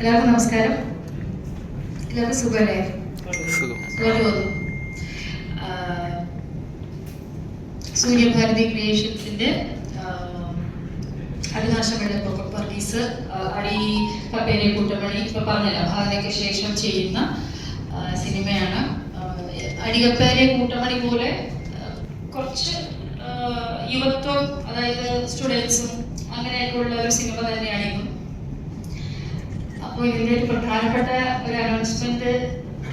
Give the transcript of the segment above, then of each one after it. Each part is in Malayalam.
എല്ലാവർക്കും നമസ്കാരം. എല്ലാവർക്കും സുഖമല്ലേ? സൂര്യഭാരതി ക്രിയേഷൻസിന്റെ വെള്ളപ്പൊക്കം വർഗീസ് അടി കപ്പേരി കൂട്ടമണി ഇപ്പൊ പറഞ്ഞല്ലോ ഭാരതിക്ക് ശേഷം ചെയ്യുന്ന സിനിമയാണ്. അടികപ്പേരെ കൂട്ടമണി പോലെ കുറച്ച് യുവത്വം അതായത് സ്റ്റുഡൻസും അങ്ങനെയൊക്കെ ഉള്ള ഒരു സിനിമ തന്നെയാണ് ഇതും അപ്പോൾ ഇതിന്റെ ഒരു പ്രധാനപ്പെട്ട ഒരു അനൗൺസ്മെന്റ്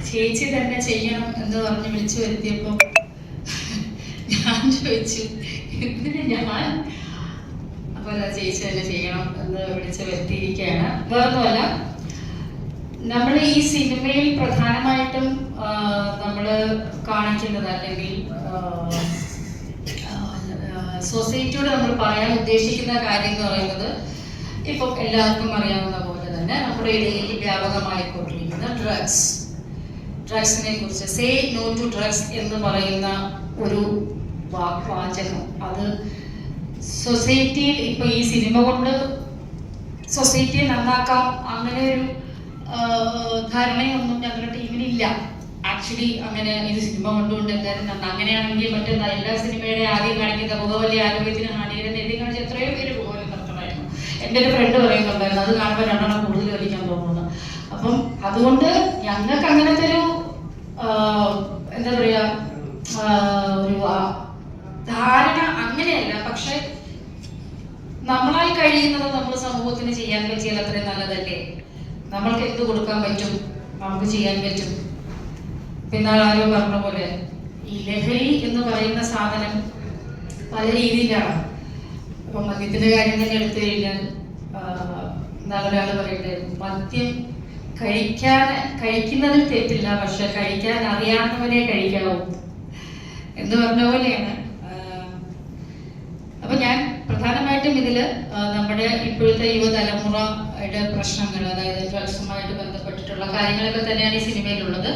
ചേച്ചി തന്നെ ചെയ്യണം എന്ന് പറഞ്ഞ് വിളിച്ചു വരുത്തിയപ്പോൾ ഞാൻ ചോദിച്ചു എന്തിനാ ഞാൻ? അപ്പോൾ ചേച്ചി തന്നെ ചെയ്യണം എന്ന് വിളിച്ചു വരുത്തിയിരിക്കുകയാണ്. വേറൊന്നുമല്ല നമ്മൾ ഈ സിനിമയിൽ പ്രധാനമായിട്ടും നമ്മൾ കാണിക്കുന്നത് അല്ലെങ്കിൽ സൊസൈറ്റിയോട് നമ്മൾ പറയാൻ ഉദ്ദേശിക്കുന്ന കാര്യം എന്ന് പറയുന്നത് ഇപ്പം എല്ലാവർക്കും അറിയാവുന്ന തന്നെ നമ്മുടെ ഇടയിൽ വ്യാപകമായിക്കൊണ്ടിരിക്കുന്ന ഡ്രഗ്സ് ഡ്രഗ്സിനെ കുറിച്ച് സേ നോ ടു ഡ്രഗ്സ് എന്ന് പറയുന്ന ഒരു വാചകം അത് സൊസൈറ്റിയിൽ ഇപ്പൊ ഈ സിനിമ കൊണ്ട് സൊസൈറ്റിയെ നന്നാക്കാം. അങ്ങനെ ഒരു ധാരണയൊന്നും ഞങ്ങളുടെ ടീമിനില്ല ആക്ച്വലി അങ്ങനെ ഇത് സിനിമ കൊണ്ടുകൊണ്ട് എന്തായാലും അങ്ങനെയാണെങ്കിൽ മറ്റെന്താ എല്ലാ സിനിമയുടെ ആദ്യം കാണിക്കുന്ന പുകവലി ആരോഗ്യത്തിന് ഹാനികരം എന്റെ ഒരു ഫ്രണ്ട് പറയുന്നുണ്ടായിരുന്നു. അത് കാണുമ്പോൾ രണ്ടെണ്ണം കൂടുതൽ വലിക്കാൻ തോന്നുന്നു. അപ്പം അതുകൊണ്ട് ഞങ്ങൾക്ക് അങ്ങനത്തെ ഒരു എന്താ പറയാ ഒരു ധാരണ അങ്ങനെയല്ല. പക്ഷെ നമ്മളായി കഴിയുന്നത് നമ്മൾ സമൂഹത്തിന് ചെയ്യാൻ പറ്റിയാൽ അത്രയും നല്ലതല്ലേ? നമ്മൾക്ക് എന്ത് കൊടുക്കാൻ പറ്റും? നമുക്ക് ചെയ്യാൻ പറ്റും. പിന്നെ ആരോ പറഞ്ഞ പോലെ ഈ ലഹരി എന്ന് പറയുന്ന സാധനം പല രീതിയിലാണ്. ഇപ്പൊ മദ്യത്തിന്റെ കാര്യം തന്നെ എടുത്തു കഴിഞ്ഞാൽ എന്താ ഒരാൾ പറയട്ടെ. മദ്യം കഴിക്കാൻ കഴിക്കുന്നതിൽ തെറ്റില്ല പക്ഷെ കഴിക്കാൻ അറിയാവുന്നവരെ കഴിക്കാവൂ എന്ന് പറഞ്ഞ പോലെയാണ്. അപ്പൊ ഞാൻ പ്രധാനമായിട്ടും ഇതിൽ നമ്മുടെ ഇപ്പോഴത്തെ യുവതലമുറയുടെ പ്രശ്നങ്ങൾ അതായത് ഡ്രഗ്സുമായിട്ട് ബന്ധപ്പെട്ടിട്ടുള്ള കാര്യങ്ങളൊക്കെ തന്നെയാണ് ഈ സിനിമയിലുള്ളത്.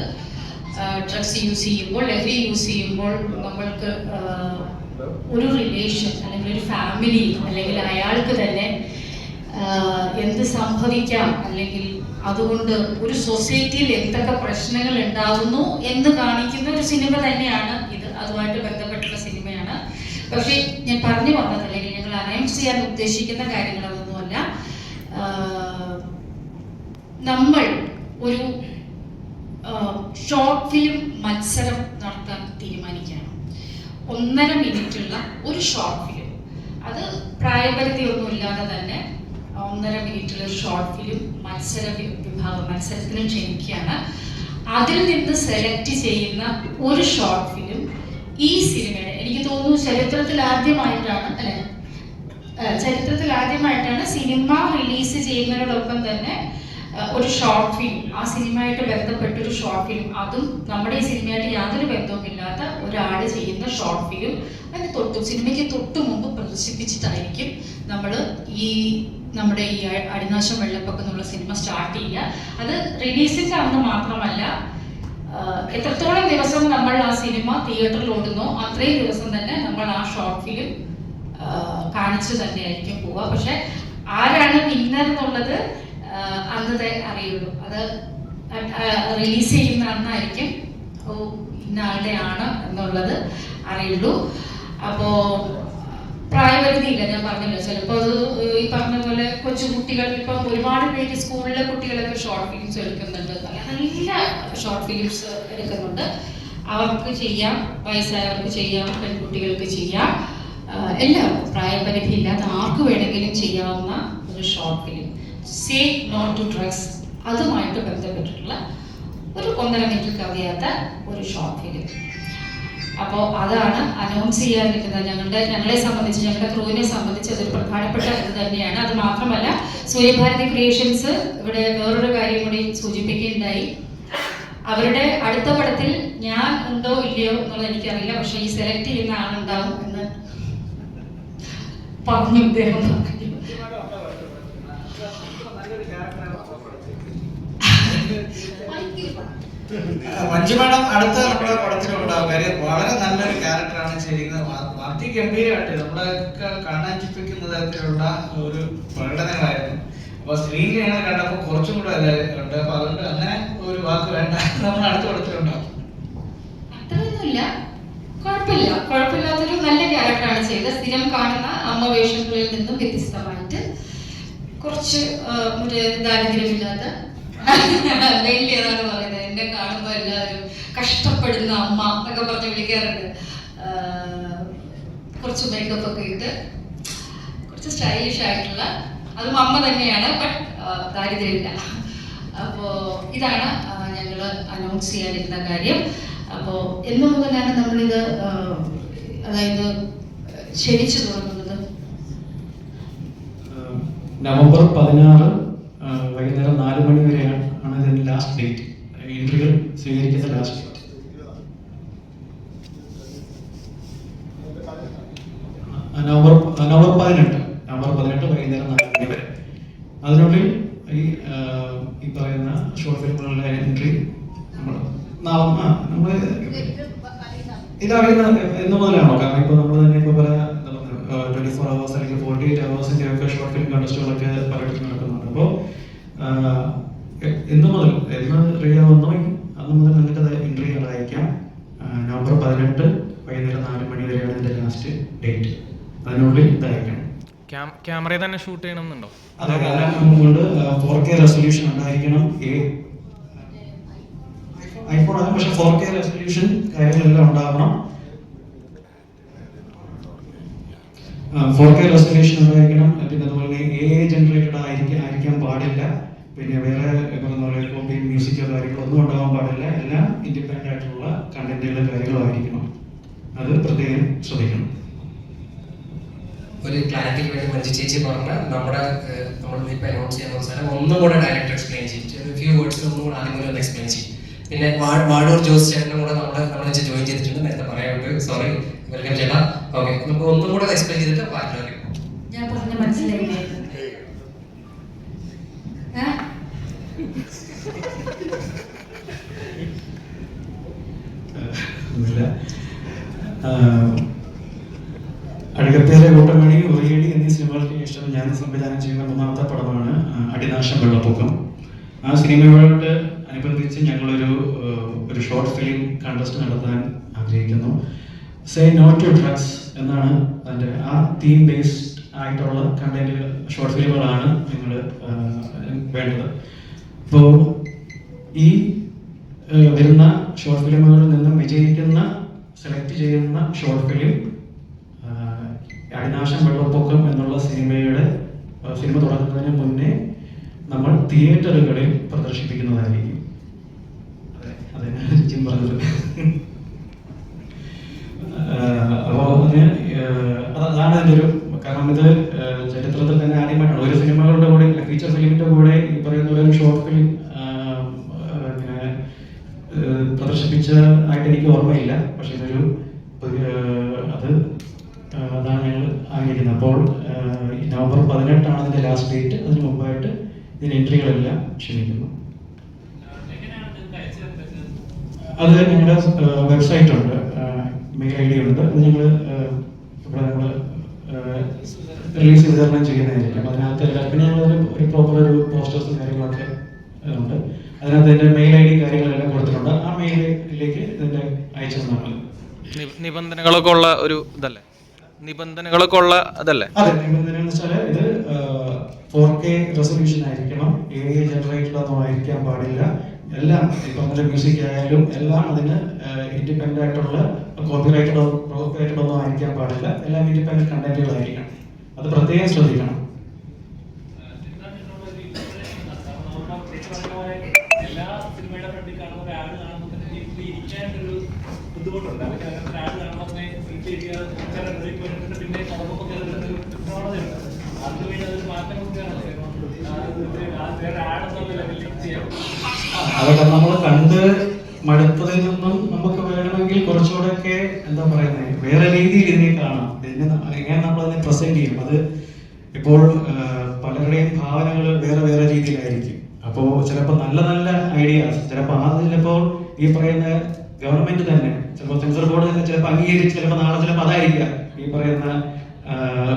ഡ്രഗ്സ് യൂസ് ചെയ്യുമ്പോൾ ലഹരി യൂസ് ചെയ്യുമ്പോൾ നമ്മൾക്ക് ഒരു റിലേഷൻ അല്ലെങ്കിൽ ഒരു ഫാമിലി അല്ലെങ്കിൽ അയാൾക്ക് തന്നെ എന്ത് സംഭവിക്കാം? അല്ലെങ്കിൽ അതുകൊണ്ട് ഒരു സൊസൈറ്റിയിൽ എന്തൊക്കെ പ്രശ്നങ്ങൾ ഉണ്ടാകുന്നു എന്ന് കാണിക്കുന്ന ഒരു സിനിമ തന്നെയാണ് ഇത്. അതുമായിട്ട് ബന്ധപ്പെട്ടുള്ള സിനിമയാണ്. പക്ഷേ ഞാൻ പറഞ്ഞു വന്നത് അല്ലെങ്കിൽ ഞങ്ങൾ അനൗൺസ് ചെയ്യാൻ ഉദ്ദേശിക്കുന്ന കാര്യങ്ങളൊന്നുമല്ല. നമ്മൾ ഒരു ഷോർട്ട് ഫിലിം മത്സരം നടത്താൻ തീരുമാനിക്കുകയാണ് ഒന്നര മിനിറ്റുള്ള ഒരു ഷോർട്ട് ഫിലിം അത് പ്രായപരിധി ഒന്നും ഇല്ലാതെ തന്നെ ഒന്നര മിനിറ്റുള്ള ഒരു ഷോർട്ട് ഫിലിം മത്സര വിഭാഗം മത്സരത്തിന് ക്ഷണിക്കുകയാണ് അതിൽ നിന്ന് സെലക്ട് ചെയ്യുന്ന ഒരു ഷോർട്ട് ഫിലിം ഈ സിനിമയുടെ എനിക്ക് തോന്നുന്നു ചരിത്രത്തിൽ ആദ്യമായിട്ടാണ് അല്ലെ? ചരിത്രത്തിൽ ആദ്യമായിട്ടാണ് സിനിമ റിലീസ് ചെയ്യുന്നതിനോടൊപ്പം തന്നെ ഒരു ഷോർട്ട് ഫിലിം ആ സിനിമയായിട്ട് ബന്ധപ്പെട്ട ഒരു ഷോർട്ട് ഫിലിം അതും നമ്മുടെ ഈ സിനിമയായിട്ട് യാതൊരു ബന്ധവുമില്ലാത്ത ഒരാൾ ചെയ്യുന്ന ഷോർട്ട് ഫിലിം അതിന് തൊട്ടും സിനിമയ്ക്ക് തൊട്ടു മുമ്പ് പ്രദർശിപ്പിച്ചിട്ടായിരിക്കും നമ്മൾ ഈ നമ്മുടെ ഈ അടിനാശം വെള്ളപ്പൊക്കം എന്നുള്ള സിനിമ സ്റ്റാർട്ട് ചെയ്യുക. അത് റിലീസിംഗ് ആവുന്ന മാത്രമല്ല എത്രത്തോളം ദിവസം നമ്മൾ ആ സിനിമ തിയേറ്ററിൽ ഓടുന്നോ അത്രയും ദിവസം തന്നെ നമ്മൾ ആ ഷോർട്ട് ഫിലിം കാണിച്ചു തന്നെയായിരിക്കും പോവുക. പക്ഷെ ആരാണ് വിന്നർ എന്നുള്ളത് ആഹ് അന്ന് തെ- അറിയുള്ളൂ. അത് റിലീസ് ചെയ്യുന്ന അന്നായിരിക്കും ഇന്ന ആളുടെ ആണ് എന്നുള്ളത് അറിയുള്ളൂ. അപ്പോ പ്രായപരിധിയില്ല ഞാൻ പറഞ്ഞല്ലോ. ചിലപ്പോൾ അത് ഈ പറഞ്ഞ പോലെ കൊച്ചു കുട്ടികൾ ഇപ്പം ഒരുപാട് പേര് സ്കൂളിലെ കുട്ടികളൊക്കെ ഷോർട്ട് ഫിലിംസ് എടുക്കുന്നുണ്ട്. നല്ല ഷോർട്ട് ഫിലിംസ് എടുക്കുന്നുണ്ട്. അവർക്ക് ചെയ്യാം വയസ്സായവർക്ക് ചെയ്യാം പെൺകുട്ടികൾക്ക് ചെയ്യാം. എല്ലാവർക്കും പ്രായപരിധി ഇല്ലാത്ത ആർക്ക് വേണമെങ്കിലും ചെയ്യാവുന്ന ഒരു short film say not to dress അതുമായിട്ട് ബന്ധപ്പെട്ടിട്ടുള്ള ഒരു ഒന്നര മിനിറ്റ് കവിയാത്ത ഒരു ഷോർട്ട് ഫിലിം അപ്പോൾ അതാണ് അനൗൺസ് ചെയ്യാതിരിക്കുന്നത് ഞങ്ങളുടെ ഞങ്ങളെ സംബന്ധിച്ച് ഞങ്ങളുടെ ക്രൂവിനെ സംബന്ധിച്ച് അതൊരു പ്രധാനപ്പെട്ട ഇത് തന്നെയാണ്. അത് മാത്രമല്ല സൂര്യഭാരതി ക്രിയേഷൻസ് ഇവിടെ വേറൊരു കാര്യം കൂടി സൂചിപ്പിക്കുകയുണ്ടായി. അവരുടെ അടുത്ത പടത്തിൽ ഞാൻ ഉണ്ടോ ഇല്ലയോ എന്നുള്ളത് എനിക്കറിയില്ല. പക്ഷെ ഈ സെലക്ട് ചെയ്യുന്ന ആളുണ്ടാവും എന്ന് പറഞ്ഞു ഇദ്ദേഹം മഞ്ജു മാഡം അടുത്ത നമ്മുടെ പടത്തിലുണ്ടാവും കാര്യം വളരെ നല്ലൊരു ക്യാരക്ടറാണ് ചെയ്യുന്നത് അതി ഗംഭീരമായിട്ട് നമ്മുടെ കാണാൻ ചിപ്പിക്കുന്ന തരത്തിലുള്ള ഒരു പ്രകടനങ്ങളായിരുന്നു. അപ്പൊ ഞങ്ങൾ കണ്ടപ്പോൾ കുറച്ചും കൂടെ ഉണ്ട്. അപ്പൊ അതുകൊണ്ട് അങ്ങനെ ഒരു വാക്ക് വേണ്ട. നമ്മൾ അടുത്ത പടത്തിലുണ്ടാവും അത്രയൊന്നുമില്ല. കുഴപ്പമില്ല. കുഴപ്പമില്ലാത്തൊരു നല്ല ക്യാരക്ടറാണ് ചെയ്തത്. സ്ഥിരം കാണുന്ന അമ്മ വേഷങ്ങളിൽ നിന്നും വ്യത്യസ്തമായിട്ട് കുറച്ച് ഒരു മറ്റേ ദാരിദ്ര്യമില്ലാത്ത വലിയതാണ് പറയുന്നത്. എന്നെ കാണുമ്പോൾ എല്ലാവരും കഷ്ടപ്പെടുന്ന അമ്മ എന്നൊക്കെ പറഞ്ഞ് വിളിക്കാറുണ്ട്. കുറച്ച് മേക്കപ്പ് ഒക്കെ ഇട്ട് കുറച്ച് സ്റ്റൈലിഷ് ആയിട്ടുള്ള അതും അമ്മ തന്നെയാണ് ബട്ട് ദാരിദ്ര്യമില്ല. അപ്പോൾ ഇതാണ് ഞങ്ങൾ അനൗൺസ് ചെയ്യാനിരുന്ന കാര്യം. അപ്പോൾ എന്ന് മുതലാണ് നമ്മളിത് അതായത് ക്ഷണിച്ചു തുടങ്ങുന്നത്? നവംബർ പതിനാറ് ഏഹ് വൈകുന്നേരം നാല് മണി വരെയാണ് ആണ് ഇതിന്റെ ലാസ്റ്റ് ഡേറ്റ് എൻട്രികൾ സ്വീകരിക്കുന്ന ലാസ്റ്റ് ഡേറ്റ് നവംബർ നവംബർ പതിനെട്ട് നവംബർ പതിനെട്ട് വൈകുന്നേരം നാല് മണി വരെ അതിനുള്ളിൽ ഈ ഏഹ് ഈ പറയുന്ന ഷോർട്ട് ഫിലിമുകളുടെ എൻട്രി നമ്മൾ നമ്മൾ ഇതറിയുന്ന എന്ന് മുതലാണോ കാരണം ഇപ്പൊ നമ്മൾ തന്നെ ഇപ്പൊ പല ട്വന്റി ഫോർ അവേഴ്സ് അല്ലെങ്കിൽ ഫോർട്ടി എയ്റ്റ് അവേഴ്സിന്റെ ഒക്കെ ഷോർട്ട് ഫിലിം കണ്ടസ്റ്റുകളൊക്കെ പലയിടത്തും നടക്കുന്നുണ്ട് അപ്പോൾ എന്ന് മുതൽ എന്ന് അറിയാവുന്നോ അന്ന് മുതൽ നിങ്ങൾക്ക് അത് എൻട്രി അയക്കാം ആ, നവംബർ പതിനെട്ട് വൈകുന്നേരം നാല് മണി വരെയാണ് ഇതിന്റെ ലാസ്റ്റ് ഡേറ്റ് അതിനുള്ളിൽ ഇതായിരിക്കണം. ക്യാമറ തന്നെ ഷൂട്ട് ചെയ്യണമെന്നുണ്ടോ? അതെ കാരണം കൊണ്ട് ഫോർ കെ റെസൊല്യൂഷൻ ഉണ്ടായിരിക്കണം. ഐഫോൺ ആണ് പക്ഷെ ഫോർ കെ റെസൊല്യൂഷൻ കാര്യങ്ങളെല്ലാം ഉണ്ടാവണം. ഫോർ കെ റെസൊല്യൂഷൻ ഉണ്ടായിരിക്കണം. പിന്നെ അതുപോലെ എ ജനറേറ്റഡ് ആയിരിക്കാൻ ആയിരിക്കാൻ പാടില്ല. പിന്നെ വേറെ എന്താ പറയുക കോപ്പി മ്യൂസിക്കോ കാര്യങ്ങളോ ഒന്നും ഉണ്ടാകാൻ പാടില്ല. എല്ലാം ഇൻഡിപെൻഡന്റ് ആയിട്ടുള്ള കണ്ടന്റുകളും കാര്യങ്ങളായിരിക്കണം. അത് പ്രത്യേകം ശ്രദ്ധിക്കണം. ഒരു ക്ലാരിറ്റിക്ക് വേണ്ടി മഞ്ജു ചേച്ചി പറഞ്ഞ നമ്മുടെ നമ്മൾ ഇപ്പോൾ അനൗൺസ് ചെയ്യാൻ പോകുന്ന സ്ഥലം ഒന്നും കൂടെ ഡയറക്റ്റ് എക്സ്പ്ലെയിൻ ചെയ്യും ഫ്യൂ വേർഡ്സിൽ ഒന്നും കൂടെ ആദ്യം ഒന്ന് എക്സ്പ്ലെയിൻ ചെയ്യും. പിന്നെ വാടൂർ ജോസ് ചേട്ടനും കൂടെ നമ്മുടെ നമ്മൾ ജോയിൻ ചെയ്തിട്ടുണ്ട്. നേരത്തെ പറയാനുണ്ട് സോറി വെൽക്കം ചേട്ടാ. ഓക്കെ നമുക്ക് ഒന്നും കൂടെ എക്സ്പ്ലെയിൻ ചെയ്തിട്ട് ബാക്കി ഞാൻ പറഞ്ഞ മനസ്സിലായില്ലേ ഏ? ഒന്നുമില്ല അഴകപ്പേരെ കൂട്ടമണി ഒരേടി എന്നീ സിനിമകൾക്ക് ശേഷം ഞാൻ സംവിധാനം ചെയ്യുന്ന മൂന്നാമത്തെ പടമാണ് അടിനാശം വെള്ളപ്പൊക്കം. ആ സിനിമയോട് അനുബന്ധിച്ച് ഞങ്ങളൊരു ഒരു ഷോർട്ട് ഫിലിം കണ്ടസ്റ്റ് നടത്താൻ ആഗ്രഹിക്കുന്നു. സേ നോട്ട് ടു ഡ്രഗ്സ് എന്നാണ് അതിന്റെ ആ തീം ബേസ്ഡ് ആയിട്ടുള്ള കണ്ടന്റ് ഷോർട്ട് ഫിലിമുകളാണ് നിങ്ങൾ വേണ്ടത്. അപ്പോൾ ഈ വരുന്ന ഷോർട്ട് ഫിലിമുകളിൽ നിന്നും വിജയിക്കുന്ന സെലക്ട് ചെയ്യുന്ന ഷോർട്ട് ഫിലിം അടിനാശം വെള്ളപ്പൊക്കം എന്നുള്ള സിനിമയുടെ സിനിമ തുടങ്ങുന്നതിന് മുന്നേ നമ്മൾ തിയേറ്ററുകളിൽ പ്രദർശിപ്പിക്കുന്നതായിരിക്കും. അതെ അതെ അപ്പോൾ അതാണ് എന്റെ ഒരു കാരണം. ഇത് ചരിത്രത്തിൽ തന്നെ ആദ്യമായിട്ടാണ്. ഒരു സിനിമകളുടെ കൂടെ ഫീച്ചർ ഫിലിമിന്റെ കൂടെ ഈ പറയുന്ന ഒരു ഷോർട്ട് ഫിലിം ഇങ്ങനെ ഏഹ് പ്രദർശിപ്പിച്ച ആയിട്ട് എനിക്ക് ഓർമ്മയില്ല പക്ഷെ ഇതൊരു പുതിയ അത് ഏഹ് അതാണ് ഞങ്ങൾ ആഗ്രഹിക്കുന്നത് അപ്പോൾ ഏഹ് ഈ നവംബർ പതിനെട്ടാണ് അതിന്റെ ലാസ്റ്റ് ഡേറ്റ് അതിന് മുമ്പായിട്ട് ഇതിന് എൻട്രികളെല്ലാം ക്ഷണിക്കുന്നു. അത് ഞങ്ങളുടെ വെബ്സൈറ്റ് ഉണ്ട്. മെയിൽ ഐ ഡി ഉണ്ട്. അത് ഞങ്ങൾ ഇവിടെ നമ്മൾ റിലീസ് വിതരണം ചെയ്യുന്നതായിരിക്കും. അതിനകത്ത് എല്ലാ പിന്നെ ഞങ്ങൾ ഒരു പ്രോപ്പർ ഒരു പോസ്റ്റേഴ്സും കാര്യങ്ങളൊക്കെ ഉണ്ട്. അതിനകത്ത് എന്റെ മെയിൽ ഐ ഡി കാര്യങ്ങളെല്ലാം കൊടുത്തിട്ടുണ്ട്. ആ മെയിലിലേക്ക് ഇതിന്റെ അയച്ചു നിബന്ധനകളൊക്കെ ഉള്ള ഒരു ഇതല്ലേ? നിബന്ധനകളൊക്കെ ഉള്ള അതല്ലേ? അതെ നിബന്ധന എന്ന് വെച്ചാൽ ഇത് ഫോർ കെ ആയിരിക്കണം. എ ജനറേറ്റഡ് ഒന്നും ആയിരിക്കാൻ പാടില്ല. എല്ലാം ഇപ്പം നമ്മുടെ മ്യൂസിക് ആയാലും എല്ലാം അതിന് ഇൻഡിപെൻഡന്റ് ആയിട്ടുള്ള കോപ്പിറൈറ്റഡോ കോപ്പിറൈറ്റഡ് ഒന്നും ആയിരിക്കാൻ പാടില്ല. എല്ലാം ഇൻഡിപെൻഡന്റ് കണ്ടന്റുകളായിരിക്കണം അത് പ്രത്യേകം ശ്രദ്ധിക്കണം എല്ലാ സിനിമയുടെ ഫ്രണ്ടിൽ കാണുന്ന ഒരാൾ കാണുമ്പോൾ തന്നെ വീട്ടിൽ ഇരിക്കാനൊരു ബുദ്ധിമുട്ടുണ്ട് അവർക്ക് അങ്ങനത്തെ ഒരാൾ കാണുമ്പോൾ തന്നെ വീട്ടിൽ ഇരിക്കാതെ ചില ഡ്രീം പോയിട്ട് പിന്നെ തുറന്നപ്പോൾ കയറുന്ന ഒരു പ്രവണതയുണ്ട് അതിന് വേണ്ടി അതൊരു മാറ്റം കൊണ്ടുവരണം വേറെ ആടെന്നുള്ള ലെവലിൽ ചെയ്യാം അതൊക്കെ നമ്മൾ കണ്ട് മടുത്തതിൽ നിന്നും നമുക്ക് വേണമെങ്കിൽ കുറച്ചുകൂടെയൊക്കെ എന്താ പറയുന്നത് വേറെ രീതിയിൽ ഇതിനെ കാണാം. എങ്ങനെ നമ്മൾ അതിനെ പ്രസന്റ് ചെയ്യും? അത് ഇപ്പോൾ പലരുടെയും ഭാവനകൾ വേറെ വേറെ രീതിയിലായിരിക്കും. അപ്പോൾ ചിലപ്പോൾ നല്ല നല്ല ഐഡിയാസ് ചിലപ്പോൾ ആ ചിലപ്പോൾ ഈ പറയുന്ന ഗവൺമെന്റ് തന്നെ ചിലപ്പോൾ സെൻസർ ബോർഡ് തന്നെ ചിലപ്പോൾ അംഗീകരിച്ച് ചിലപ്പോൾ നാളെ ചിലപ്പോൾ അതായിരിക്കാം ഈ പറയുന്ന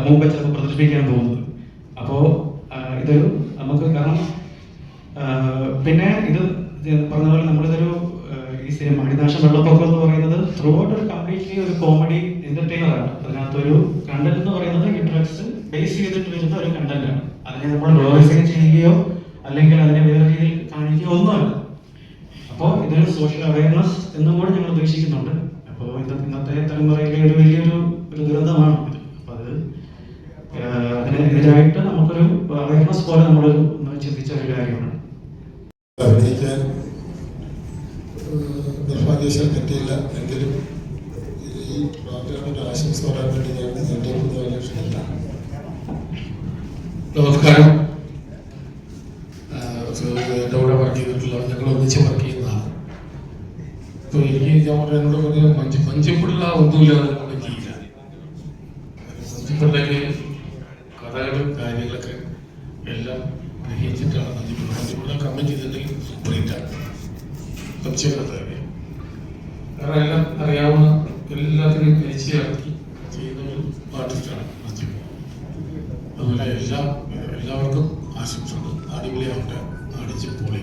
മുമ്പ് ചിലപ്പോൾ പ്രദർശിപ്പിക്കാൻ പോകുന്നത്. അപ്പോൾ ഇതൊരു നമുക്ക് കാരണം പിന്നെ ഇത് പറഞ്ഞ പോലെ നമ്മളിതൊരു ഈ സിനിമ അടിനാശം വെള്ളപ്പൊക്കം എന്ന് പറയുന്നത് ത്രൂ ഔട്ട് ഒരു കംപ്ലീറ്റ്ലി ഒരു കോമഡി എന്റർടൈനർ ആണ്. അതിനകത്തൊരു കണ്ടന്റ് എന്ന് പറയുന്നത് ഈ ഡ്രഗ്സ് ബേസ് ചെയ്തിട്ട് വരുന്ന ഒരു കണ്ടന്റ് ആണ്. അതിനെ നമ്മൾ ഗ്ലോറിഫൈ ചെയ്യുകയോ അല്ലെങ്കിൽ അതിനെ വേറെ രീതിയിൽ കാണിക്കുകയോ ഒന്നുമല്ല. അപ്പോൾ ഇതൊരു സോഷ്യൽ അവയർനെസ് എന്നും കൂടി ഞങ്ങൾ ഉദ്ദേശിക്കുന്നുണ്ട്. അപ്പോൾ ഇത് ഇന്നത്തെ തലമുറയിലെ ഒരു വലിയൊരു ഒരു ദുരന്തമാണ് ഇത്. അപ്പോൾ അത് അതിനെതിരായിട്ട് നമുക്കൊരു അവയർനെസ് പോലെ നമ്മൾ ചിന്തിച്ച ഒരു കാര്യമാണ്. അഭിനയിക്കാൻ നിർഭാഗ്യവശാൽ പറ്റിയില്ല. എങ്കിലും പ്രോഗ്രാമിന്റെ ആശംസ പറയാൻ വേണ്ടി ഞാൻ എന്റെ ക്ഷണിക്കാം നമസ്കാരം ആഹ് എന്റെ കൂടെ വർക്ക് ചെയ്തിട്ടുള്ള ഞങ്ങൾ ഒന്നിച്ച് വർക്ക് ചെയ്യുന്നതാണ് അപ്പോൾ എനിക്ക് ഞാൻ പറഞ്ഞ എന്നോട് പറഞ്ഞ മഞ്ച് മഞ്ചപ്പിള്ള ഒന്നുമില്ലാതെ നമ്മൾ ചെയ്യില്ല മഞ്ചപ്പിള്ളക്ക് കഥകളും കാര്യങ്ങളൊക്കെ എല്ലാം ഗ്രഹിച്ചിട്ടാണ് മഞ്ചപ്പിള്ള മഞ്ചപ്പിള്ള കമ്മിറ്റ് ചെയ്തിട്ടുണ്ടെങ്കിൽ സൂപ്പർ ഹിറ്റാണ് സംശയമില്ലാത്ത കാര്യം കാരണം എല്ലാം അറിയാവുന്ന എല്ലാത്തിനെയും പരിചയമാക്കി ചെയ്യുന്ന ഒരു ആർട്ടിസ്റ്റാണ് മഞ്ചപ്പിള്ള അതുപോലെ എല്ലാ എല്ലാവർക്കും ആശംസകൾ അടിപൊളിയാവട്ടെ അടിച്ച് പൊളി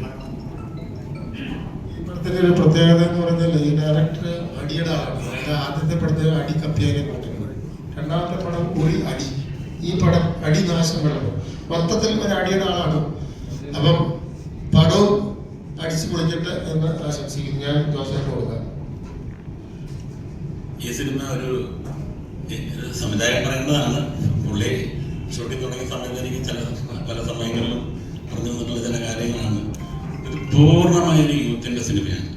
ഈ പടത്തിന്റെ ഒരു പ്രത്യേകത എന്ന് പറഞ്ഞാൽ ഈ ഡയറക്ടർ അടിയുടെ ആളാണ് ആദ്യത്തെ പടത്തിൽ അടി കപ്പിയാനെ കൊണ്ടിരുന്നത് രണ്ടാമത്തെ പടം ഒരു അടി. ഈ പടം അടി നാശം വെള്ളം മൊത്തത്തിൽ ഒരു അടിയുടെ ആളാണ്. അപ്പം പടവും അടിച്ചു പൊളിക്കട്ടെ എന്ന് ആശംസിക്കുന്നു. ഞാൻ ജോസഫ് കൊടുക്കാം. ഈ സിനിമ ഒരു ഒരു സംവിധായകൻ പറയുന്നതാണ്. പുള്ളി ഷൂട്ടിംഗ് തുടങ്ങിയ സമയത്ത് എനിക്ക് ചില പല സമയങ്ങളിലും പൂർണമായ ഒരു യൂത്തിന്റെ സിനിമയാണ്.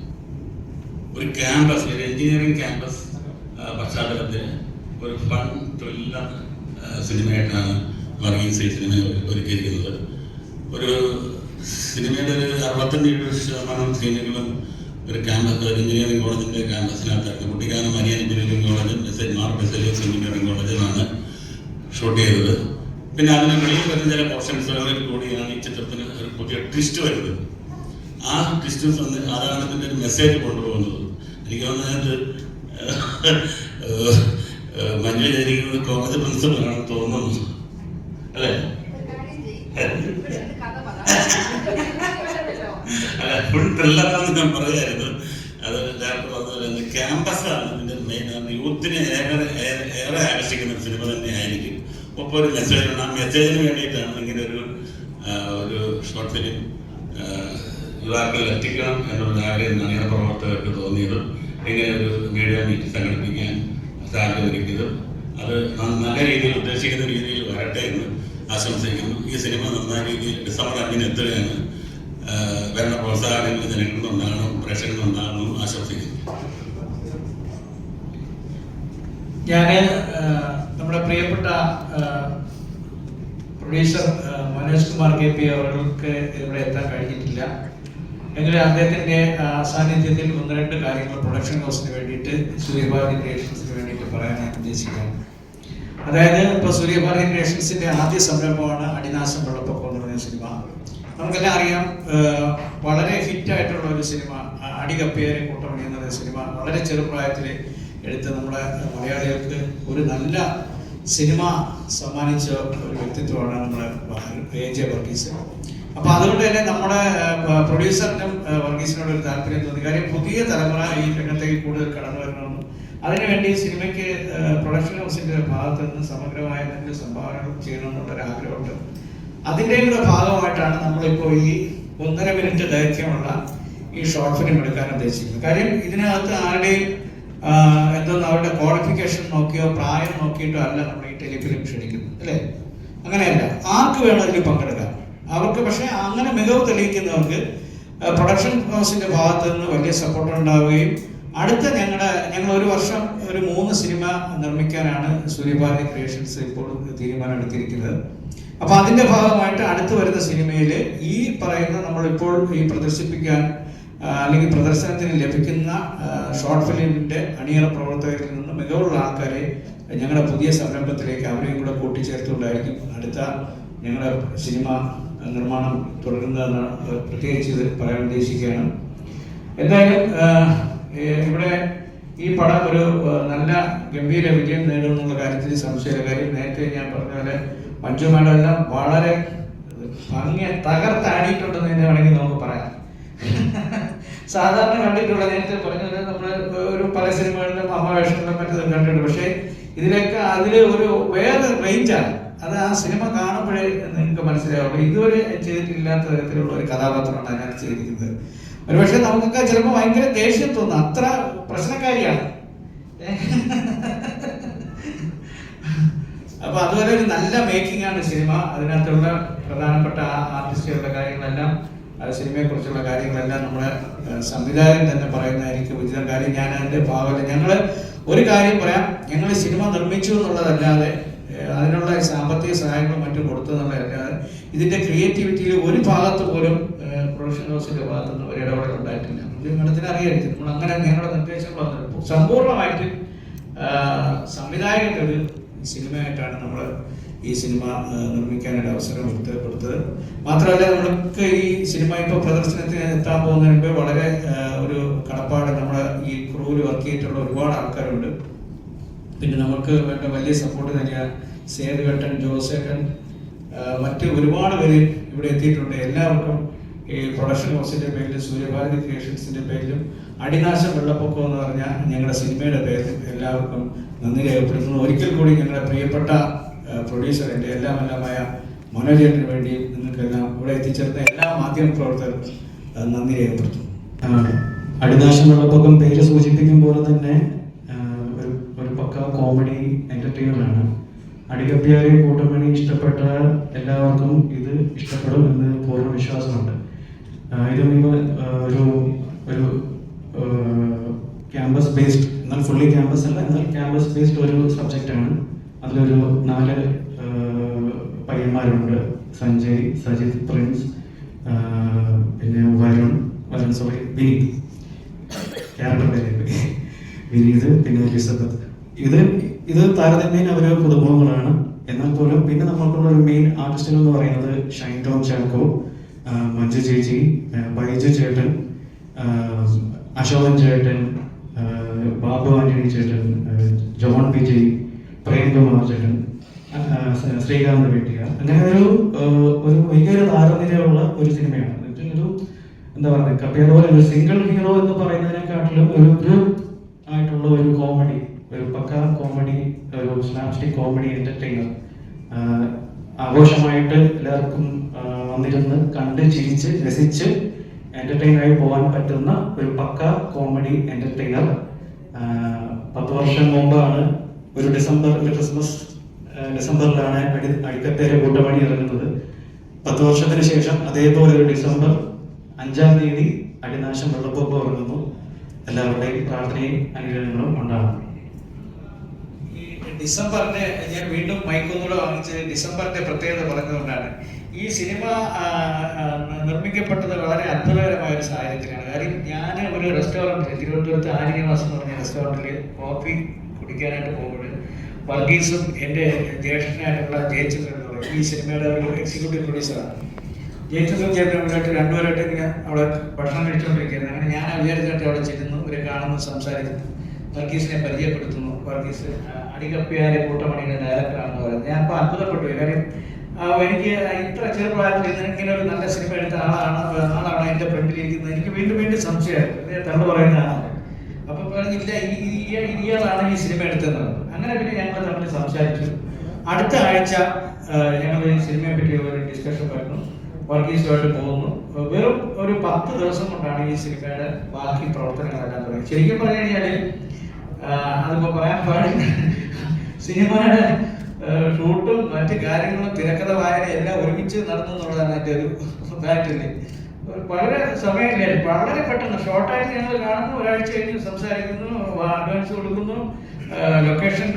ഒരു ക്യാമ്പസ് ഒരു എഞ്ചിനീയറിംഗ് ക്യാമ്പസ് പശ്ചാത്തലത്തിൽ ഒരു ഫൺ ത്രില്ലർ സിനിമയായിട്ടാണ് വർഗീസ് ഈ സിനിമ ഒരുക്കിയിരിക്കുന്നത്. ഒരു സിനിമയുടെ ഒരു അറുപത്തഞ്ച് ശതമാനം സീനുകളും ഒരു ക്യാമ്പസ് ഒരു എഞ്ചിനീയറിംഗ് കോളേജിന്റെ ക്യാമ്പസിനകത്തായിരുന്നു. Kuttikkanam Marian engineering college message Mar Baselios engineering കോളേജിലാണ് ഷൂട്ട് ചെയ്തത്. പിന്നെ അതിന് വെളിയിൽ വരുന്ന ചില പോർഷൻസുകളിൽ കൂടിയാണ് ഈ ചിത്രത്തിന് ഒരു പുതിയ ട്വിസ്റ്റ് വരുന്നത്. ആ ക്രിസ്ത്യൻസ് അതാണ് ഇതിന്റെ ഒരു മെസ്സേജ് കൊണ്ടുപോകുന്നത്. എനിക്ക് തോന്നുന്നത് മഞ്ജു ചേരിക്കുന്നത് കോളേജ് പ്രിൻസിപ്പലാണെന്ന് തോന്നുന്നു. അല്ലേ? അല്ല ഫുൾ ട്രില്ലറാന്ന് ഞാൻ പറയായിരുന്നു. അത് ഡയറക്ടർ പറഞ്ഞതുപോലെ തന്നെ ക്യാമ്പസാണ് ഇതിന്റെ മെയിൻ യൂത്തിനെ ഏറെ- ഏറെ ആകർഷിക്കുന്ന സിനിമ തന്നെ ആയിരിക്കും. ഒപ്പം ഒരു മെസ്സേജ് ആ മെസ്സേജിന് വേണ്ടിയിട്ടാണ് ഇങ്ങനെ ഒരു ഒരു ഷോർട്ട് ഫിലിം യുവാക്കളിൽ എത്തിക്കണം എന്നൊരു ആഗ്രഹം അണിയറ പ്രവർത്തകർക്ക് തോന്നിയത്. ഇങ്ങനെ ഒരു മീഡിയ മീറ്റ് സംഘടിപ്പിക്കാൻ സാധ്യതയൊരുക്കിയത് അത് നല്ല രീതിയിൽ ഉദ്ദേശിക്കുന്ന രീതിയിൽ വരട്ടെ എന്ന് ആശംസിക്കുന്നു. ഈ സിനിമ നന്നായ രീതിയിൽ ഡിസംബർ അഞ്ചിന് എത്തുകയെന്ന് വേണ്ട പ്രോത്സാഹനങ്ങൾ ജനങ്ങളിൽ നിന്നുണ്ടാകണം പ്രേക്ഷകരിൽ ആശംസിക്കുന്നു. ഞാൻ നമ്മുടെ പ്രിയപ്പെട്ട producer Manoj Kumar K P അവർക്ക് ഇവിടെ എത്താൻ കഴിഞ്ഞിട്ടില്ല. എങ്കിലും അദ്ദേഹത്തിന്റെ സാന്നിധ്യത്തിൽ ഒന്ന് രണ്ട് കാര്യങ്ങൾ പ്രൊഡക്ഷൻ ഹൗസിന് വേണ്ടിയിട്ട് സൂര്യഭാരതി ക്രിയേഷൻസിന് വേണ്ടിയിട്ട് പറയാൻ ഞാൻ ഉദ്ദേശിക്കുന്നു. അതായത് ഇപ്പോൾ സൂര്യഭാരതി ക്രിയേഷൻസിന്റെ ആദ്യ സംരംഭമാണ് അടിനാശം വെള്ളപ്പൊക്കം എന്ന് പറഞ്ഞ സിനിമ. നമുക്കെല്ലാം അറിയാം വളരെ ഹിറ്റ് ആയിട്ടുള്ള ഒരു സിനിമ അടികപ്പേരെ കൂട്ടമണി എന്ന സിനിമ. വളരെ ചെറുപ്രായത്തിൽ എടുത്ത് നമ്മുടെ മലയാളികൾക്ക് ഒരു നല്ല സിനിമ സമ്മാനിച്ച ഒരു വ്യക്തിത്വമാണ് നമ്മുടെ എ ജെ വർഗീസ്. അപ്പൊ അതുകൊണ്ട് തന്നെ നമ്മുടെ പ്രൊഡ്യൂസറിനും വർഗീസിനോട് ഒരു താല്പര്യം തോന്നി. കാര്യം പുതിയ തലമുറ ഈ രംഗത്തേക്ക് കൂടുതൽ കടന്നു വരണമെന്നും അതിനുവേണ്ടി സിനിമയ്ക്ക് പ്രൊഡക്ഷൻ ഹൗസിന്റെ ഭാഗത്ത് നിന്ന് സമഗ്രമായ എന്തെങ്കിലും സംഭാവനകൾ ചെയ്യണമെന്നുള്ള ഒരു ആഗ്രഹമുണ്ട്. അതിന്റെ കൂടെ ഭാഗമായിട്ടാണ് നമ്മളിപ്പോൾ ഈ ഒന്നര മിനിറ്റ് ദൈർഘ്യമുള്ള ഈ ഷോർട്ട് ഫിലിം എടുക്കാൻ ഉദ്ദേശിക്കുന്നത്. കാര്യം ഇതിനകത്ത് ആരുടെയും എന്തോന്ന് അവരുടെ ക്വാളിഫിക്കേഷൻ നോക്കിയോ പ്രായം നോക്കിയിട്ടോ അല്ല നമ്മൾ ഈ ടെലിഫിലിം ക്ഷണിക്കുന്നത് അല്ലേ? അങ്ങനെയല്ല. ആർക്ക് വേണം ഇതിൽ പങ്കെടുക്കാം അവർക്ക് പക്ഷേ അങ്ങനെ മികവ് തെളിയിക്കുന്നവർക്ക് പ്രൊഡക്ഷൻ ഹൗസിന്റെ ഭാഗത്ത് നിന്ന് വലിയ സപ്പോർട്ട് ഉണ്ടാവുകയും അടുത്ത ഞങ്ങളുടെ ഞങ്ങൾ ഒരു വർഷം ഒരു മൂന്ന് സിനിമ നിർമ്മിക്കാനാണ് സൂര്യഭാരതി ക്രിയേഷൻസ് ഇപ്പോൾ തീരുമാനം എടുത്തിരിക്കുന്നത് അപ്പൊ അതിന്റെ ഭാഗമായിട്ട് അടുത്ത് വരുന്ന സിനിമയിൽ ഈ പറയുന്ന നമ്മൾ ഇപ്പോൾ ഈ പ്രദർശിപ്പിക്കാൻ അല്ലെങ്കിൽ പ്രദർശനത്തിന് ലഭിക്കുന്ന ഷോർട്ട് ഫിലിമിന്റെ അണിയറ പ്രവർത്തകരിൽ നിന്ന് മികവുള്ള ആൾക്കാരെ ഞങ്ങളുടെ പുതിയ സംരംഭത്തിലേക്ക് അവരെയും കൂടെ കൂട്ടിച്ചേർത്തുകൊണ്ടായിരിക്കും അടുത്ത ഞങ്ങളുടെ സിനിമ നിർമ്മാണം തുടരുന്നതെന്ന് പ്രത്യേകിച്ച് ഇത് പറയാൻ ഉദ്ദേശിക്കുകയാണ്. എന്തായാലും ഇവിടെ ഈ പടം ഒരു നല്ല ഗംഭീര വിജയം നേടുമെന്നുള്ള കാര്യത്തിൽ സംശയമില്ല. കാര്യം നേരത്തെ ഞാൻ പറഞ്ഞ പോലെ മഞ്ജു വളരെ ഭംഗി തകർത്താടിയിട്ടുണ്ടെന്ന് തന്നെ വേണമെങ്കിൽ നമുക്ക് പറയാം. സാധാരണ കണ്ടിട്ടുള്ള നേരത്തെ പറഞ്ഞത് നമ്മൾ ഒരു പല സിനിമകളിലും അമ്മവേഷങ്ങളിലും മറ്റൊക്കെ കണ്ടിട്ടുണ്ട്. പക്ഷേ ഇതിലൊക്കെ അതിൽ ഒരു വേറെ റേഞ്ചാണ് അത് ആ സിനിമ കാണുമ്പോഴേ നിങ്ങൾക്ക് മനസ്സിലാവുള്ളൂ. ഇതുവരെ ചെയ്തിട്ടില്ലാത്ത തരത്തിലുള്ള ഒരു കഥാപാത്രമാണ് അതിനകത്ത് ചെയ്തിരിക്കുന്നത്. ഒരുപക്ഷെ നമുക്കൊക്കെ ചിലപ്പോൾ ഭയങ്കര ദേഷ്യം തോന്നും. അത്ര പ്രശ്നക്കാരിയാണ്. അപ്പൊ അതുപോലെ ഒരു നല്ല മേക്കിംഗ് ആണ് സിനിമ. അതിനകത്തുള്ള പ്രധാനപ്പെട്ട ആ ആർട്ടിസ്റ്റുകളുടെ കാര്യങ്ങളെല്ലാം ആ സിനിമയെ കുറിച്ചുള്ള കാര്യങ്ങളെല്ലാം നമ്മുടെ സംവിധായകൻ തന്നെ പറയുന്നതായിരിക്കും ഉചിതം. കാര്യം ഞാൻ അതിന്റെ ഭാഗമല്ല. ഞങ്ങൾ ഒരു കാര്യം പറയാം. ഞങ്ങൾ സിനിമ നിർമ്മിച്ചു എന്നുള്ളതല്ലാതെ അതിനുള്ള സാമ്പത്തിക സഹായങ്ങളും മറ്റും കൊടുത്തു എന്നുള്ളതല്ലാതെ ഇതിന്റെ ക്രിയേറ്റിവിറ്റിയിൽ ഒരു ഭാഗത്ത് പോലും പ്രൊഡക്ഷൻ ഹൗസിന്റെ ഭാഗത്ത് നിന്ന് ഒരു ഇടപെടൽ ഉണ്ടായിട്ടില്ല. മേഡത്തിന് അറിയായിരിക്കും നമ്മൾ അങ്ങനെ ഞങ്ങളുടെ നിർദ്ദേശങ്ങൾ സമ്പൂർണമായിട്ട് സംവിധായകന്റെ ഒരു സിനിമയായിട്ടാണ് നമ്മൾ ഈ സിനിമ നിർമ്മിക്കാനായിട്ട് അവസരം കൊടുത്ത് കൊടുത്തത് മാത്രമല്ല നമുക്ക് ഈ സിനിമ ഇപ്പോൾ പ്രദർശനത്തിന് എത്താൻ പോകുന്നതിന് മുമ്പ് വളരെ ഒരു കടപ്പാട് നമ്മുടെ ഈ ക്രൂവിൽ വർക്ക് ചെയ്തിട്ടുള്ള ഒരുപാട് ആൾക്കാരുണ്ട്. പിന്നെ നമുക്ക് വേണ്ട വലിയ സപ്പോർട്ട് നൽകിയ സേതുവേട്ടൻ ജോസേട്ടൻ മറ്റ് ഒരുപാട് പേര് ഇവിടെ എത്തിയിട്ടുണ്ട്. എല്ലാവർക്കും ഈ പ്രൊഡക്ഷൻ ഹൗസിന്റെ പേരിലും സൂര്യഭാരതി ക്രിയേഷൻസിന്റെ പേരിലും അടിനാശം വെള്ളപ്പൊക്കം എന്ന് പറഞ്ഞ ഞങ്ങളുടെ സിനിമയുടെ പേരിലും എല്ലാവർക്കും നന്ദി രേഖപ്പെടുത്തുന്നു. ഒരിക്കൽ കൂടി ഞങ്ങളുടെ പ്രിയപ്പെട്ട പ്രൊഡ്യൂസർ എല്ലാം എല്ലാമായ മനോജേട്ടന് വേണ്ടി നിങ്ങൾക്കെല്ലാം ഇവിടെ എത്തിച്ചേർന്ന എല്ലാ മാധ്യമ പ്രവർത്തകർക്കും നന്ദി രേഖപ്പെടുത്തുന്നു. അടിനാശം വെള്ളപ്പൊക്കം പേര് സൂചിപ്പിക്കും പോലെ തന്നെ ഒരു ഒരു പക്ക കോമഡി എന്റർടൈനറാണ് അടികപ്പിയാരെ കൂട്ടമണി ഇഷ്ടപ്പെട്ട എല്ലാവർക്കും ഇത് ഇഷ്ടപ്പെടും എന്ന് പൂർണ വിശ്വാസമുണ്ട്. ഇത് ഒരു ഒരു ക്യാമ്പസ് ബേസ്ഡ് എന്നാൽ ഫുള്ളി ക്യാമ്പസ് അല്ല എന്നാൽ ക്യാമ്പസ് ബേസ്ഡ് ഒരു സബ്ജക്റ്റ് സബ്ജക്റ്റാണ് അതിലൊരു നാല് പയ്യന്മാരുണ്ട്. സഞ്ജയ് സജിത് പ്രിൻസ് പിന്നെ വരുൺ വരുൺ സോറി വിനീത്. ക്യാരക്ടർ പേര് വിനീത് പിന്നെ എലിസബത്ത്. ഇത് ഇത് താരതമ്യേന അവർ കുടുംബങ്ങളാണ് എന്നാൽ പോലും പിന്നെ നമ്മൾക്കുള്ള ഒരു മെയിൻ ആർട്ടിസ്റ്റുകൾ എന്ന് പറയുന്നത് ഷൈൻ ടോം ചാക്കോ മഞ്ജു ചേച്ചി ബൈജു ചേട്ടൻ അശോകൻ ചേട്ടൻ ബാബു ആന്റണി ചേട്ടൻ ജോൺ വിജയ് പ്രേംകുമാർ ചേട്ടൻ ശ്രീകാന്ത് വെട്ടിയ അങ്ങനെ ഒരു ഒരു വലിയൊരു താരനിരയുള്ള ഒരു സിനിമയാണ്. ഒരു എന്താ പറയുക കപ്പിയ പോലെ ഒരു സിംഗിൾ ഹീറോ എന്ന് പറയുന്നതിനെക്കാട്ടിലും ഒരു ഗ്രൂപ്പ് ആയിട്ടുള്ള ഒരു കോമഡി ഒരു പക്ക കോമഡി സ്ലാപ്സ്റ്റിക് കോമഡി എന്റർടൈനർ ആഘോഷമായിട്ട് എല്ലാവർക്കും വന്നിരുന്ന് കണ്ട് ചിരിച്ച് രസിച്ച് എന്റർടൈൻ ആയി പോകാൻ പറ്റുന്ന ഒരു പക്ക കോമഡി എന്റർടൈനർ പത്ത് വർഷം മുമ്പാണ് ഒരു ഡിസംബർ ക്രിസ്മസ് ഡിസംബറിലാണ് അടി അടിക്കത്തേരെ കൂട്ടമണി ഇറങ്ങുന്നത്. പത്ത് വർഷത്തിന് ശേഷം അതേപോലെ ഒരു ഡിസംബർ അഞ്ചാം തീയതി അടിനാശം വെള്ളപ്പൊക്കം ഇറങ്ങുന്നു. എല്ലാവരുടെയും പ്രാർത്ഥനയും അനുഗ്രഹങ്ങളും ഉണ്ടാകും ഈ ഡിസംബറിന്റെ ഞാൻ വീണ്ടും മൈക്കൊന്നുകൂടെ വാങ്ങിച്ച് ഡിസംബറിന്റെ പ്രത്യേകത പറഞ്ഞതുകൊണ്ടാണ്. ഈ സിനിമ നിർമ്മിക്കപ്പെട്ടത് വളരെ അത്ഭുതകരമായ ഒരു സാഹചര്യത്തിലാണ്. കാര്യം ഞാൻ ഒരു റെസ്റ്റോറന്റിൽ തിരുവനന്തപുരത്ത് ആര്യനിവാസം എന്ന് പറഞ്ഞ റെസ്റ്റോറന്റിൽ കോഫി കുടിക്കാനായിട്ട് പോകുമ്പോൾ വർഗീസും എന്റെ ജ്യേഷ്ഠനായിട്ടുള്ള ജയചന്ദ്രൻ എന്ന് പറയും. ഈ സിനിമയുടെ ഒരു എക്സിക്യൂട്ടീവ് പ്രൊഡ്യൂസറാണ് ജയിച്ചതും ചേട്ടനുമായിട്ട് രണ്ടുപേരായിട്ട് ഇങ്ങനെ അവിടെ ഭക്ഷണം കഴിച്ചുകൊണ്ടിരിക്കുന്നത് അങ്ങനെ ഞാൻ വിചാരിച്ചിട്ട് അവിടെ ചെല്ലുന്നു ഇവരെ കാണുന്നു സംസാരിക്കുന്നു. വർഗീസിനെ പരിചയപ്പെടുത്തുന്നു. വർഗീസ് ആ, അടികപ്പിയാരെ കൂട്ടമണിയുടെ ഡയറക്ടറാണെന്ന് പറയുന്നത്. ഞാൻ അപ്പോൾ അത്ഭുതപ്പെട്ടു. കാര്യം എനിക്ക് ഇത്ര ചെറുപ്രായത്തിൽ ഇതിനെങ്കിലും ഒരു നല്ല സിനിമ എടുത്ത ആളാണ് ആളാണ് എന്റെ ഫ്രണ്ടിലിരിക്കുന്നത്. എനിക്ക് വീണ്ടും വീണ്ടും സംശയമായിരുന്നു. തള്ളു പറയുന്നതാണ് അപ്പൊ പറഞ്ഞില്ല ഇയാളാണ് ഈ സിനിമ എടുത്തത് അങ്ങനെ പിന്നെ ഞങ്ങൾ തമ്മിൽ സംസാരിച്ചു. അടുത്ത ആഴ്ച ഞങ്ങൾ ഈ സിനിമയെ പറ്റി ഒരു ഡിസ്കഷൻ വരുന്നു. വർഗീസുമായിട്ട് പോകുന്നു. വെറും ഒരു പത്ത് ദിവസം കൊണ്ടാണ് ഈ സിനിമയുടെ ബാക്കി പ്രവർത്തനങ്ങളെല്ലാം തുടങ്ങി. ശരിക്കും പറഞ്ഞു കഴിഞ്ഞാൽ അതിപ്പോ പറയാൻ പാടില്ല. സിനിമയുടെ ഷൂട്ടും മറ്റു കാര്യങ്ങളും തിരക്കഥ വായന എല്ലാം ഒരുമിച്ച് നടന്നു എന്നുള്ളതാണ് എന്റെ ഒരു ഫാക്ടല്ലേ വളരെ സമയമില്ല? വളരെ പെട്ടെന്ന് ഷോർട്ടായിട്ട് ഞങ്ങൾ കാണുന്നു ഒരാഴ്ച കഴിഞ്ഞ് സംസാരിക്കുന്നു അഡ്വാൻസ് കൊടുക്കുന്നു ലൊക്കേഷൻ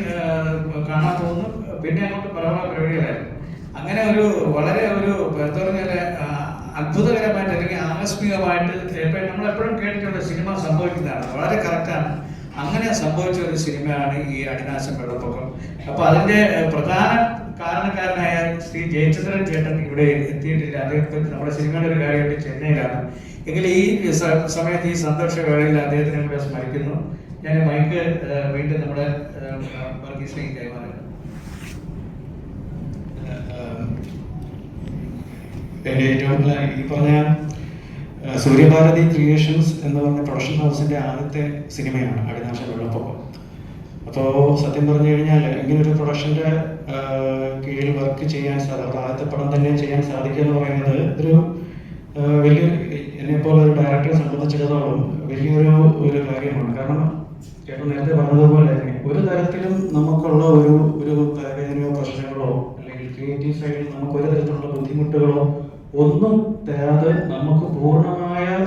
കാണാൻ പോകുന്നു പിന്നെ അങ്ങോട്ട് പല പരിപാടികളായിരുന്നു. അങ്ങനെ ഒരു വളരെ ഒരു എന്താ പറഞ്ഞാൽ ആ, അത്ഭുതകരമായിട്ട് അല്ലെങ്കിൽ ആകസ്മികമായിട്ട് നമ്മൾ എപ്പോഴും കേട്ടിട്ടുള്ള സിനിമ സംഭവിക്കുന്നതാണ് വളരെ കറക്റ്റാണ് അങ്ങനെ സംഭവിച്ച ഒരു സിനിമയാണ് ഈ അടിനാശം വെള്ളപ്പൊക്കം. അപ്പൊ അതിന്റെ പ്രധാന കാരണക്കാരനായ ശ്രീ ജയചന്ദ്രൻ ചേട്ടൻ ഇവിടെ എത്തിയിട്ടില്ല. അദ്ദേഹത്തിന് നമ്മുടെ സിനിമയുടെ ഒരു കാര്യമായിട്ട് ചെന്നൈയിലാണ്. എങ്കിൽ ഈ സമയത്ത് ഈ സന്തോഷ വേളയിൽ അദ്ദേഹത്തിനെ കൂടെ സ്മരിക്കുന്നു. ഞാൻ മൈക്ക് വീണ്ടും നമ്മുടെ വർഗീസിലേക്ക് കൈമാറുന്നു ഏറ്റവും ഈ പറഞ്ഞ സൂര്യഭാരതി ക്രിയേഷൻസ് എന്ന് പറഞ്ഞ പ്രൊഡക്ഷൻ ഹൗസിന്റെ ആദ്യത്തെ സിനിമയാണ് അടിനാശ വെള്ളപ്പൊക്കം. അപ്പോൾ സത്യം പറഞ്ഞു കഴിഞ്ഞാൽ ഇങ്ങനെ ഒരു പ്രൊഡക്ഷന്റെ കീഴിൽ വർക്ക് ചെയ്യാൻ സാധിക്കും ആദ്യത്തെ പടം തന്നെ ചെയ്യാൻ സാധിക്കുക എന്ന് പറയുന്നത് ഒരു വലിയ എന്നെ പോലെ ഒരു ഡയറക്ടറെ സംബന്ധിച്ചിടത്തോളം വലിയൊരു ഒരു കാര്യമാണ്. കാരണം ചേട്ടൻ നേരത്തെ പറഞ്ഞതുപോലെ തന്നെ ഒരു തരത്തിലും നമുക്കുള്ള ഒരു ഒരു തലവേദനയോ പ്രശ്നങ്ങളോ അല്ലെങ്കിൽ ക്രിയേറ്റീവ് സൈഡിൽ നമുക്ക് ഒരു തരത്തിലുള്ള ബുദ്ധിമുട്ടുകളോ ഒന്നും തരാതെ നമുക്ക് പൂർണമായ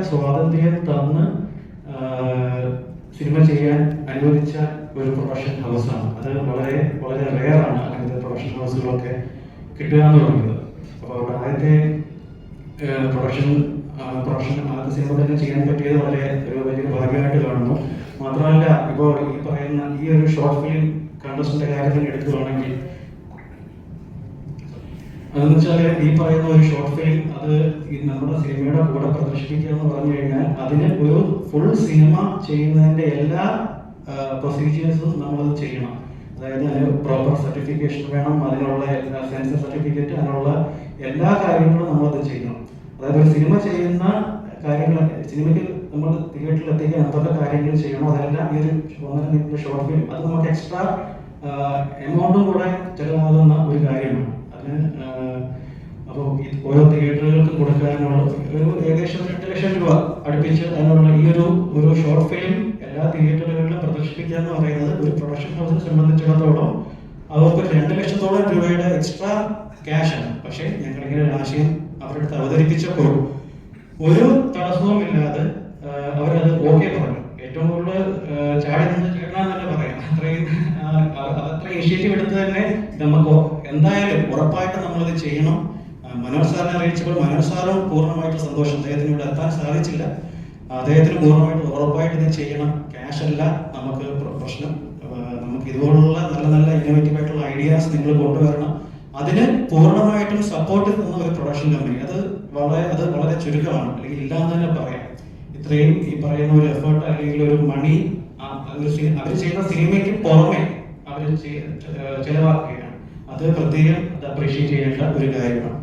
സ്വാതന്ത്ര്യം തന്ന് സിനിമ ചെയ്യാൻ അനുവദിച്ച ഒരു പ്രൊഡക്ഷൻ ഹൗസാണ് അത് വളരെ വളരെ റെയറാണ് അങ്ങനത്തെ പ്രൊഡക്ഷൻ ഹൗസുകളൊക്കെ കിട്ടുക എന്ന് പറയുന്നത്. അപ്പോൾ അവിടെ ആദ്യത്തെ പ്രൊഡക്ഷൻ പ്രൊഡക്ഷൻ ആദ്യത്തെ സിനിമ തന്നെ ചെയ്യാൻ പറ്റിയത് വളരെ ഒരു വലിയൊരു ഭാഗ്യമായിട്ട് കാണുന്നു. മാത്രമല്ല ഇപ്പോൾ ഈ പറയുന്ന ഈ ഒരു ഷോർട്ട് ഫിലിം കണ്ടസ്റ്റിന്റെ കാര്യത്തിൽ എടുക്കുകയാണെങ്കിൽ അതെന്ന് വെച്ചാൽ ഈ പറയുന്ന ഒരു ഷോർട്ട് ഫിലിം അത് നമ്മുടെ സിനിമയുടെ കൂടെ പ്രദർശിപ്പിക്കുക എന്ന് പറഞ്ഞു കഴിഞ്ഞാൽ അതിന് ഒരു ഫുൾ സിനിമ ചെയ്യുന്നതിന്റെ എല്ലാ പ്രൊസീജിയേഴ്സും നമ്മളത് ചെയ്യണം. അതായത് അതിന് പ്രോപ്പർ സർട്ടിഫിക്കേഷൻ വേണം അതിനുള്ള സെൻസർ സർട്ടിഫിക്കറ്റ് അതിനുള്ള എല്ലാ കാര്യങ്ങളും നമ്മളത് ചെയ്യണം. അതായത് ഒരു സിനിമ ചെയ്യുന്ന കാര്യങ്ങൾ സിനിമയ്ക്ക് നമ്മൾ തിയേറ്ററിൽ എത്തിക്കാൻ എന്തൊക്കെ കാര്യങ്ങൾ ചെയ്യണോ അതെല്ലാം ഈ ഒരു ഒന്നര ഷോർട്ട് ഫിലിം അത് നമുക്ക് എക്സ്ട്രാ എമൗണ്ടും കൂടെ ചെലവാകുന്ന ഒരു കാര്യമാണ്. അതിന് അപ്പോൾ ഓരോ തിയേറ്ററുകൾക്ക് കൊടുക്കാനുള്ള ഒരു ഏകദേശം ഒരു എട്ട് ലക്ഷം രൂപ അടുപ്പിച്ച് അതിനുള്ള ഈ ഒരു ഒരു ഷോർട്ട് ഫിലിം എല്ലാ തിയേറ്ററുകളിലും പ്രദർശിപ്പിക്കുക എന്ന് പറയുന്നത് ഒരു പ്രൊഡക്ഷൻ ഹൗസിനെ സംബന്ധിച്ചിടത്തോളം അവർക്ക് രണ്ട് ലക്ഷത്തോളം രൂപയുടെ എക്സ്ട്രാ ക്യാഷ് ആണ്. പക്ഷേ ഞങ്ങൾ ഇങ്ങനെ ഒരു ആശയം അവരുടെ അടുത്ത് അവതരിപ്പിച്ചപ്പോൾ ഒരു തടസ്സവും ഇല്ലാതെ അവരത് ഓക്കെ പറഞ്ഞു. ഏറ്റവും കൂടുതൽ ചാടി നിന്ന് ചേട്ടനാന്ന് തന്നെ പറയാം. അത്രയും അത്ര ഇനിഷ്യേറ്റീവ് എടുത്ത് തന്നെ നമുക്ക് എന്തായാലും ഉറപ്പായിട്ട് നമ്മളത് ചെയ്യണം. മനോജ് സാറിനെ അറിയിച്ചപ്പോൾ മനോജ് സാറും പൂർണമായിട്ട് സന്തോഷം. അദ്ദേഹത്തിന് ഇവിടെ എത്താൻ സാധിച്ചില്ല. അദ്ദേഹത്തിന് പൂർണമായിട്ട് ഉറപ്പായിട്ട് ഇത് ചെയ്യണം. ക്യാഷ് അല്ല നമുക്ക് പ്ര- പ്രശ്നം. നമുക്ക് ഇതുപോലുള്ള നല്ല നല്ല ഇന്നോവേറ്റീവ് ആയിട്ടുള്ള ഐഡിയാസ് നിങ്ങൾ കൊണ്ടുവരണം. അതിന് പൂർണമായിട്ടും സപ്പോർട്ട് തന്ന ഒരു പ്രൊഡക്ഷൻ കമ്പനി അത് വളരെ അത് വളരെ ചുരുക്കമാണ്. അല്ലെങ്കിൽ ഇല്ല എന്ന് തന്നെ പറയാം. ഇത്രയും ഈ പറയുന്ന ഒരു എഫേർട്ട് അല്ലെങ്കിൽ ഒരു മണി അവർ ചെയ്യുന്ന സിനിമയ്ക്ക് പുറമെ അവർ ചെലവാക്കുകയാണ്. അത് പ്രത്യേകം അപ്രീഷിയേറ്റ് ചെയ്യേണ്ട ഒരു കാര്യമാണ്.